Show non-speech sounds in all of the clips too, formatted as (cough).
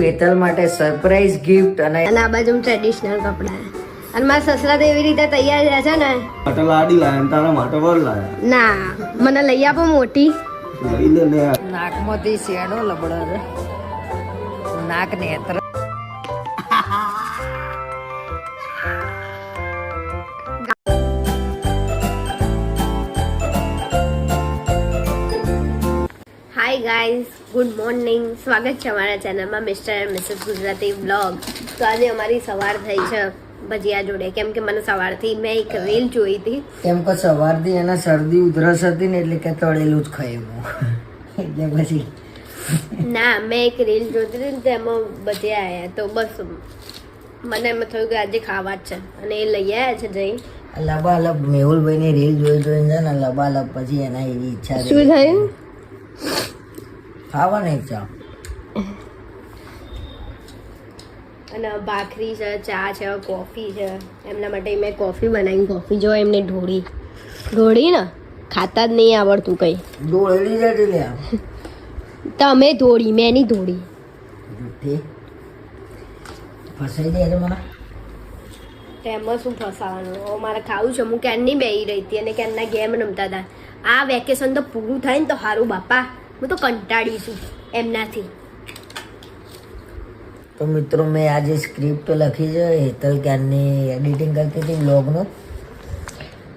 હેતલ માટે surprise gift અને અને આ બાજુ ટ્રેડિશનલ કપડા. અને મારા સસરા તો એવી રીતે તૈયાર રહ્યા છે ને. માટે લાડી લાયા ને તારા માટે વર લાયા. ના મને લઈ આપો મોટી. લઈ લે ને. નાકમાંથી શેડો લબડો છે નાક નેત્ર હાય ગાઈઝ ગુડ મોર્નિંગ સ્વાગત છે અમારા ચેનલમાં mister and missus Gujarati blog તો આજે અમારી સવાર થઈ છે ભજીયા જોડે. કેમ કે મને સવારથી મેં એક રીલ જોઈ હતી. કેમ કે સવારથી એના શરદી ઉધરસ હતી ને એટલે કે તળેલું જ ખાયું એટલે પછી ના મેં એક રીલ જોતી હતી ને તેમાં ભજીયા આવ્યા તો બસ મને એમ થયું કે આજે ખાવા જ છે. અને એ લઈ આવ્યા છે જઈ. લબાલબ મેહુલભાઈની રીલ જોઈ જોઈને છે ને લબાલબ પછી એના એવી ઈચ્છા શું થયું? ખાવાની ઈચ્છા અને ભાખરી છે ચા છે કોફી છે. એમના માટે મેં કોફી બનાવી કોફી જો એમને ઢોળી. ઢોળી ને ખાતા જ નહીં આવડતું કંઈ. ઢોળેલી જતી લે. તમે ધોળી મેં નહીં જુઠ્ઠી ફસાઈ દે મને. તેમાં શું ફસાવાનું? મારે ખાવું છે. હું ક્યારની બેહી રહી હતી અને ક્યારના ગેમ રમતા હતા? આ વેકેશન તો પૂરું થાય ને તો સારું બાપા. હું તો કંટાળી છું એમનાથી. તો મિત્રો મેં આજે સ્ક્રિપ્ટ લખી છે હેતલ ક્યારની એડિટિંગ કરતી હતી બ્લોગનું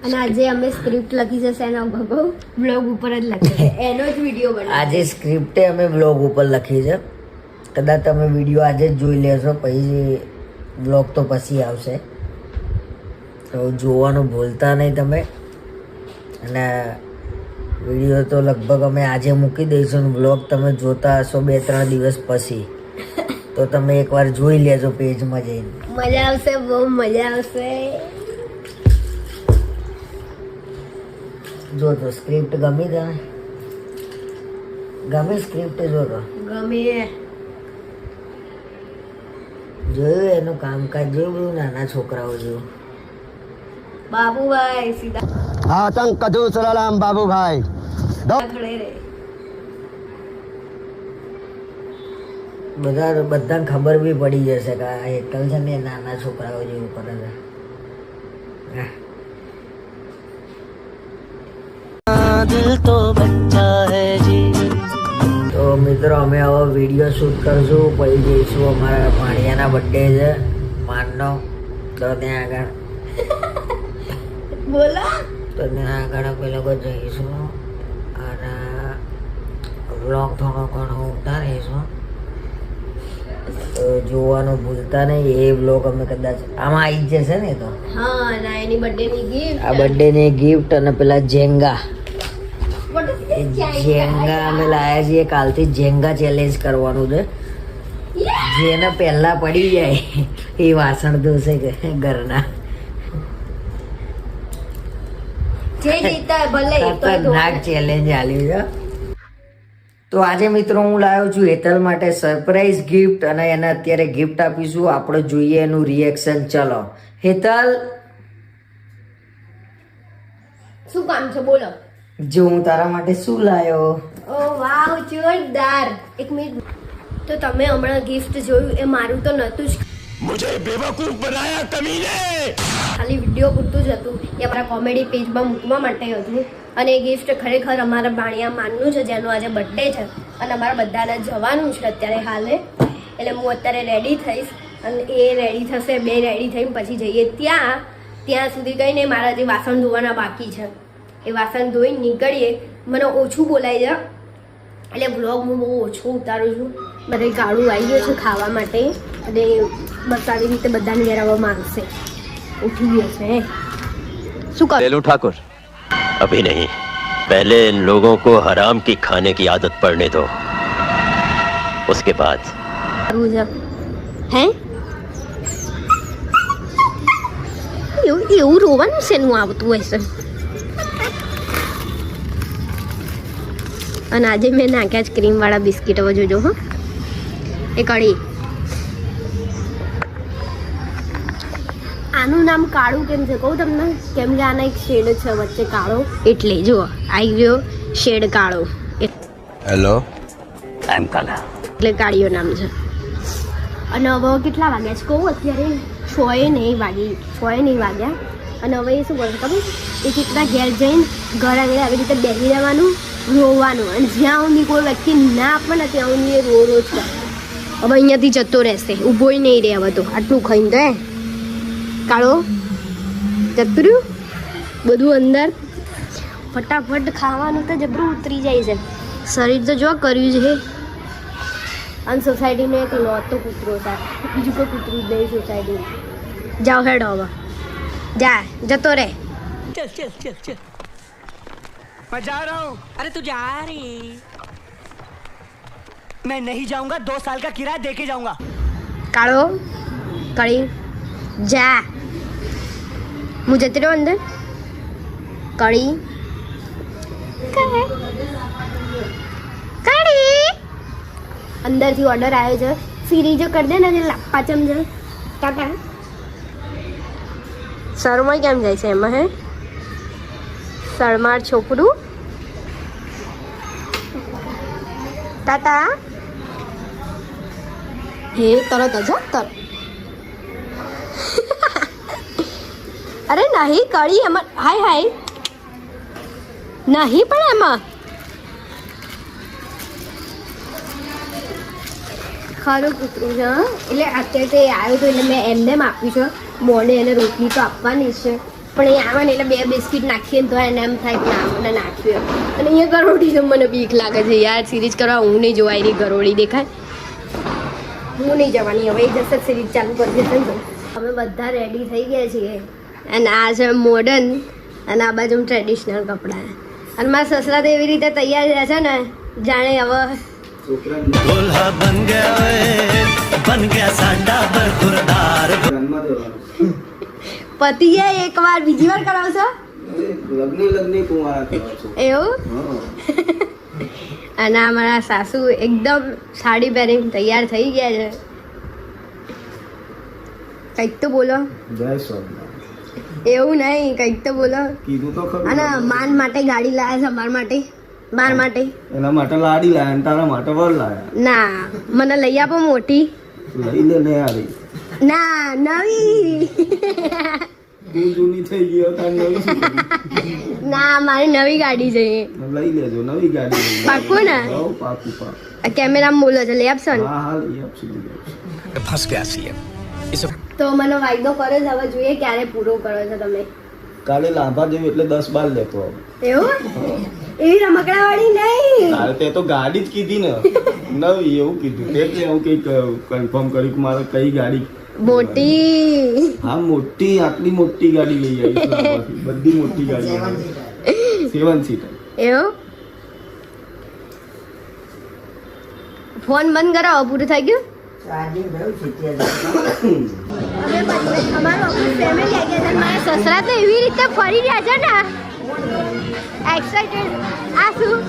અને આજે અમે સ્ક્રિપ્ટ લખી છે શેના ભગો બ્લોગ ઉપર જ લખી છે. (laughs) એનો જ વીડિયો બનાવ આજે સ્ક્રિપ્ટે અમે બ્લોગ ઉપર લખી છે. કદાચ તમે વીડિયો આજે જ જોઈ લેશો પછી બ્લોગ તો પછી આવશે. તો જોવાનું ભૂલતા નહીં તમે. અને વીડિયો તો લગભગ અમે આજે મૂકી દઈશું બ્લોગ તમે જોતા હશો બે ત્રણ દિવસ પછી. તો તમે એકવાર જોઈ લેજો પેજમાં જઈને. મજા આવશે બહુ મજા આવશે. જો તો સ્ક્રિપ્ટ ગમી તને ગમે સ્ક્રિપ્ટ જો તો? ગમે જોયું એનું કામકાજ? જોયું બધું નાના છોકરાઓ જેવું? બાબુભાઈ સીધા. આતંક કદુ સલામ બાબુભાઈ. બધા બધાને ખબર બી પડી જશે કે આ એકલ છે ને નાના છોકરાઓ જેવું કરે છે. આહ. તો મિત્રો અમે હવે વીડિયો શૂટ કરશું પછી જઈશું અમારા ભાણિયાના બર્થડે છે માનનો. તો ત્યાં આગળ. બોલો. તો ત્યાં આગળ અમે લોકો જઈશું. વ્લોગ થોડો ઘણો ઉતારીશું જોવાનું ભૂલતા નહીં એ બ્લોગ અમે કદાચ આમાં આવી જશે ને તો. હા ના એની ગિફ્ટ આ અને પેલા જેંગા જેંગા અમે લાયા છીએ કાલથી જેંગા ચેલેન્જ કરવાનું છે. જેને પહેલા પડી જાય એ વાસણ ધોશે ઘરના. જે જીતા ભલે ખતરનાક ચેલેન્જ આલ્યું છે. તો આજે મિત્રો હું લાવ્યો છું હેતલ માટે સરપ્રાઈઝ ગિફ્ટ અને એને અત્યારે ગિફ્ટ આપીશું. આપણે જોઈએ એનું રિએક્શન ચલો. હેતલ શું કામ છે? બોલો. જો હું તારા માટે શું લાવ્યો ઓ વાવ જોરદાર. એક મિનિટ. તો તમે હમણાં ગિફ્ટ જોયું એ મારું તો નહોતું જ ખાલી વિડિયો પૂરતું જ હતું. એ અમારા કોમેડી પેજમાં મૂકવા માટે હતું. અને એ ગિફ્ટ ખરેખર અમારા ભાણિયા માનનું છે જેનો આજે બર્થડે છે. અને અમારા બધાને જવાનું છે અત્યારે હાલે. એટલે હું અત્યારે રેડી થઈશ. અને એ રેડી થશે, બે રેડી થઈને પછી જઈએ ત્યાં. ત્યાં સુધી કંઈ મારા જે વાસણ ધોવાના બાકી છે. એ વાસણ ધોઈને નીકળીએ. મને ઓછું બોલાય જાય એટલે બ્લોગ હું બહુ ઓછું ઉતારું છું. બધે કાળું આવી ગયું છે ખાવા માટે. અને બસ આવી રીતે બધાને ઘેરાવવા માંગશે ઉઠી ગયો છે શું કર लेलू ठाकुर अभी नहीं पहले इन लोगों को हराम की खाने की आदत पड़ने दो उसके बाद કરવું છે હે એવું એવું રોવાનું શેનું આવતું હશે અને આજે મેં નાખ્યા છે ક્રીમ વાળા બિસ્કીટ હવે જોજો હો એ કઢી આનું નામ કાળું કેમ છે? કહું તમને? કેમ કે આના એક શેડ છે વચ્ચે કાળો. એટલે જુઓ આવી ગયો શેડ કાળો. हेलो એટલે કાળીઓ નામ છે. અને હવે કેટલા વાગ્યા છે? કહું અત્યારે છ એ નહીં વાગી છ એ નહીં વાગ્યા. અને હવે એ શું કરશે ખબર? એ કેટલા ઘેર જઈને ઘર આગળ આવી રીતે બેસી રહેવાનું રોવાનું. અને જ્યાં સુધી કોઈ વ્યક્તિ ના આપે ને ત્યાં સુધી એ રો રો જ હવે અહીંયાથી જતો રહેશે. ઊભોય નહીં રહે હવે તો. આટલું ખાઈને તો કાળો જતું રહ્યું બધું અંદર ફટાફટ ખાવાનું તો જબરું ઉતરી જાય છે શરીર તો જો કર્યું છે અને સોસાયટીનો એક લોતો કૂતરો છે બીજું કોઈ કૂતરું જ નહીં સોસાયટી જાઓ હેડો હવે જા જતો રે चल चल चल चल मैं जा रहा हूँ अरे तू जा रही मैं नहीं जाऊंगा दो साल का किराया दे के जाऊंगा કાળો કળી જા હું જતી રહું અંદર કળી કળી અંદરથી ઓર્ડર આવ્યો છે સિરીજો કરી દે ને જે લાપા ચમચે ટાટા શરમાઈ કેમ જાય છે એમાં હે શરમાર છોકરું ટાટા હે તરત જ તરત અરે નહીં કળી એમાં. હાય હાય. નહીં પણ એમાં. ખરું કૂતરું છે? એટલે અત્યારે તો આવ્યો તો એટલે મેં એમને એમ આપ્યું છે મોને એને રોટલી તો આપવાની છે. પણ એ આવે ને એટલે બે બિસ્કિટ નાખીએ ને તો એને એમ થાય કે આપણે નાખ્યું અને અહીંયા ગરોડી છે, મને બીક લાગે છે. યાર સિરીજ કરવા હું નહીં જોવાય, એની ગરોડી દેખાય. હું નહીં જવાની, હવે એ જશે સિરીજ ચાલુ કરી દેશે. અમે બધા રેડી થઈ ગયા છીએ. અને આ છે મોડર્ન અને આ બાજુ ટ્રેડિશનલ કપડાં. અને મારા સસરા તો એવી રીતે તૈયાર રહે છે ને જાણે હવે પતિએ એક વાર બીજી વાર કરાવશો એવું? અને અમારા સાસુ એકદમ સાડી પહેરીને તૈયાર થઈ ગયા છે. કંઈક તો બોલો. જય સ્વામિનારાયણ. એવું નહીં કંઈક તો બોલો. કીધું તો ખરું. અને માન માટે ગાડી લાયા છે માર માટે. બાર માટે. એના માટે લાડી લાયા અને તારા માટે વળ લાયા. ના મને લઈ આપો મોટી. લઈ લે ને યાર ના નવી. જૂની થઈ ગયો તાર નવી ના મારી નવી ગાડી છે લઈ લેજો નવી ગાડી પાકું ને? પાકું પાકું. કેમેરા બોલો છે લઈ આપશો ને? હા હા લઈ આપશો ફસ ગયા છીએ તો મને વાયદો કર્યો છે હવે જોઈએ ક્યારે પૂરો કરો છો તમે. કાલે લાંબા જેવું એટલે દસ બાર લેતો એવું? એવી રમકડા વાળી નહીં? કાલે તે તો ગાડી જ કીધી ને. નવી એવું કીધું. કે હું કંઈક કન્ફર્મ કર્યું કે મારે કઈ ગાડી મોટી. હા મોટી આટલી મોટી ગાડી લઈ આવી બધી મોટી ગાડી સેવન સીટર એવું? ફોન બંધ કરાવો પૂરું થઈ ગયું? સસરા તો એવી રીતે ફરી રહ્યા છે ને. એક્સાઇટેડ આ શું?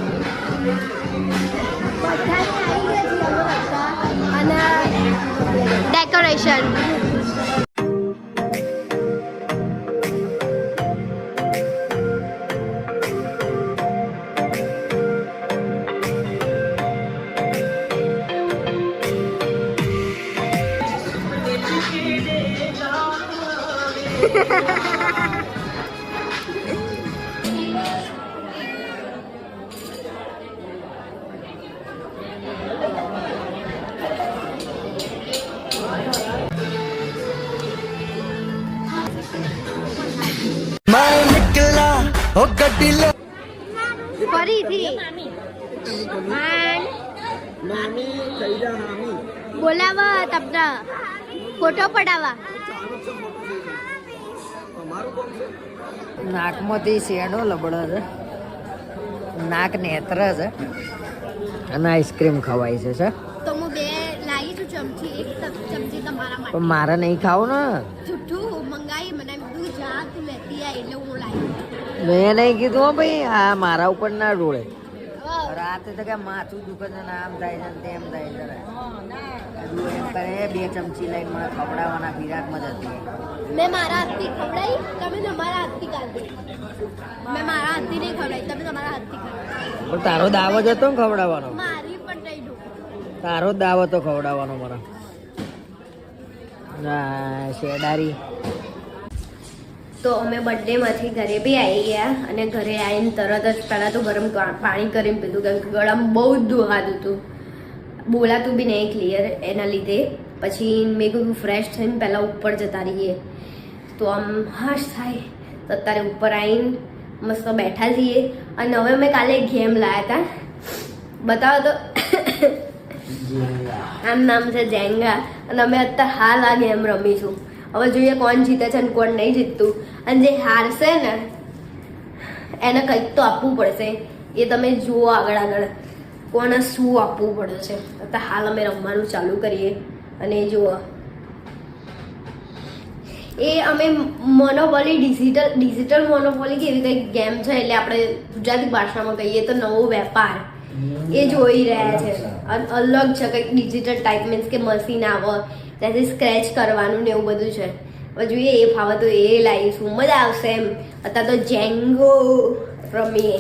અને ડેકોરેશન मैं निकला हो गड्डी ले परी थी मान। मामी बोलावा तबना फोटो पडावा. નાકમાંથી શેડો લબડો છે. નાક નેત્ર છે. અને આઈસ્ક્રીમ ખવાય છે સર તો હું બે લાવી છું ચમચી એક ચમચી તમારા માટે. પણ મારે નહીં ખાવું ને. જુઠ્ઠું મંગાવી મને કીધું જા તું લેતી આ એટલે હું લાવી. મેં નહીં કીધું ભાઈ આ મારા ઉપર ના ડોળે હા. રાતે તો કે માથું દુખે છે ને આમ થાય છે ને તેમ થાય છે એમ કરે બે ચમચી લઈને મને ખવડાવવાના વિરાટમાં જતી મેં મારા હાથથી ખવડાવી તમે તમારા હાથથી કાઢી મેં મારા હાથથી નહીં ખવડાવી તમે તમારા હાથથી ખાધી. પણ તારો દાવો જ હતો ને ખવડાવવાનો? મારી પણ થઈ તારો દાવો હતો ખવડાવવાનો મારા. ના શેડારી તો અમે બર્થડેમાંથી ઘરે બી આવી ગયા અને ઘરે આવીને તરત જ પહેલાં તો ગરમ પાણી કરીને પીધું કેમ કે ગળામાં બહુ જ દુહાતું હતું. બોલાતું બી નહીં ક્લિયર એના લીધે. પછી મેં કીધું ફ્રેશ થઈને પહેલાં ઉપર જતા રહીએ. તો આમ હાશ થાય. તો અત્યારે ઉપર આવીને મસ્ત બેઠા છીએ. અને હવે અમે કાલે ગેમ લાવ્યા હતા બતાવો તો. આમ નામ છે જેંગા અને અમે અત્યારે હાલ આ ગેમ રમીશું. હવે જોઈએ કોણ જીતે છે અને કોણ નહીં જીતતું. અને જે હારશે ને એને કંઈક તો આપવું પડશે. એ તમે જુઓ આગળ આગળ કોને શું આપવું પડે છે. અત્યારે હાલ અમે રમવાનું ચાલુ કરીએ. અને એ જુઓ. એ અમે મોનોપોલી ડિજિટલ ડિજિટલ મોનોપોલી કેવી કંઈક ગેમ છે એટલે આપણે ગુજરાતી ભાષામાં કહીએ તો નવો વેપાર. એ જોઈ રહ્યા છે. અલગ છે કંઈક ડિજિટલ ટાઈપ મીન્સ કે મશીન આવે. ત્યાંથી સ્ક્રેચ કરવાનું ને એવું બધું છે. હવે જોઈએ એ ફાવે તો એ લાવીશું મજા આવશે એમ. અત્યારે તો જેંગો રમીએ.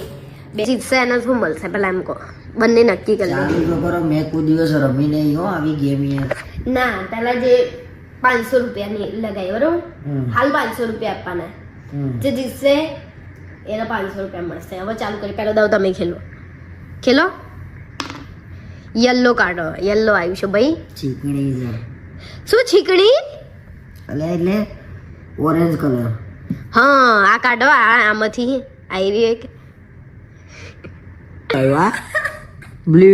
બે જીતશે એને શું મળશે? પેલા એમ કહો. બંને નક્કી કરી લો. કરો મેં કોઈ દિવસ રમી નહીં હો આવી ગેમ યાર ના પેલા જે પાંચસો રૂપિયાની લગાવી બરોબર? હાલ પાંચસો રૂપિયા આપવાના. જે જીતશે એને પાંચસો રૂપિયા મળશે. હવે ચાલુ કરી પેલો દાવ તમે ખેલો. ખેલો? યલો કાઢો યલો આવ્યું છે. ભાઈ શું છીકણી? એટલે એટલે ઓરેન્જ કલર હા આ કાઢો આ આમાંથી આવી એક. આવ્યા? બ્લુ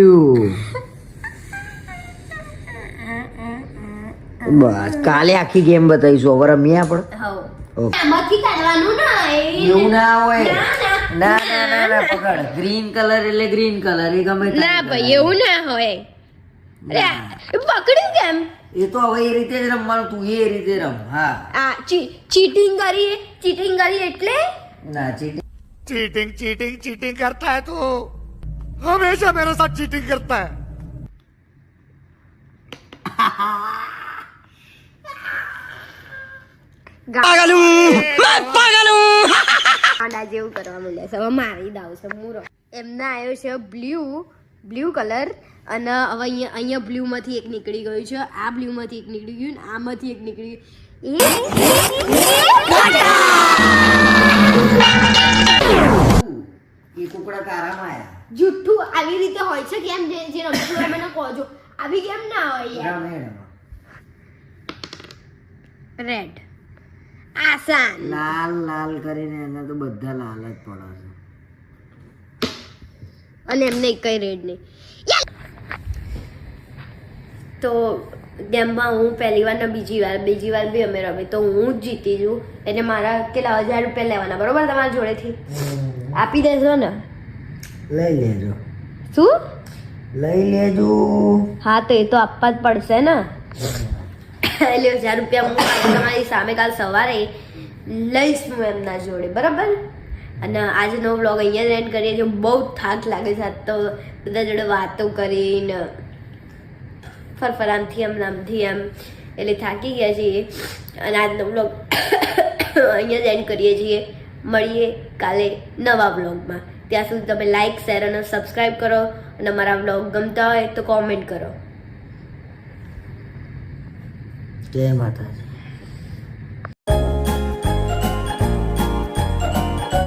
બસ કાલે આખી ગેમ બતાવીશું. હવે રમીએ આપણે? આમાંથી કાઢવાનું ના એવું ના હોય. ના, ના. ના. ના ના ના પકડ. ગ્રીન કલર એટલે ગ્રીન કલર એ ગમે ના ભાઈ એવું ના હોય. અરે પકડ્યું કેમ? એ તો હવે એ રીતે જ રમવાનું તું એ રીતે રમ હા આ ચીટિંગ કરી ચીટિંગ કરી એટલે ના ચીટી चीटिंग चीटिंग चीटिंग करता है तू हमेशा मेरे साथ चीटिंग करता है આડા જેવું કરવા માંડ્યા છે હવે મારી દાવ છે મૂરો એમને આવ્યો છે બ્લુ બ્લુ કલર અને હવે અહીંયા અહીંયા બ્લુમાંથી એક નીકળી ગયું છે. આ બ્લુમાંથી એક નીકળી ગયું ને આમાંથી એક નીકળી ગયું. જુઠ્ઠું આવી રીતે હોય છે કેમ? જે જે રમતું મને કહો છો આવી કેમ ના હોય રેડ આસાન. લાલ લાલ કરીને એને તો બધા લાલ જ પડે છે. અને એમને કઈ રેડ નહીં. તો ગેમમાં હું પહેલી વાર ને બીજી વાર બીજી વાર બી અમે રમી. તો હું જ જીતી છું. એટલે મારા કેટલા હજાર રૂપિયા લેવાના બરોબર? તમારા જોડેથી. આપી દેજો ને. લઈ લેજો. શું? લઈ લેજો. હા તો એ તો આપવા જ પડશે ને. એટલે હજાર રૂપિયા હું તમારી સામે કાલ સવારે લઈશ હું એમના જોડે બરાબર? અને આજનો વ્લોગ અહીંયા જ એન્ડ કરીએ છીએ. બહુ થાક લાગે છે. આજ તો બધા જોડે વાતો કરીને. ફરફરામથી એમ નામથી એમ એટલે થાકી ગયા છીએ અને આજનો વ્લોગ અહીંયા જ એન્ડ કરીએ છીએ મળીએ કાલે નવા વ્લોગમાં ત્યાં સુધી તમે લાઈક શેર અને સબસ્ક્રાઈબ કરો અને અમારા વ્લોગ ગમતા હોય તો કોમેન્ટ કરો જય માતાજી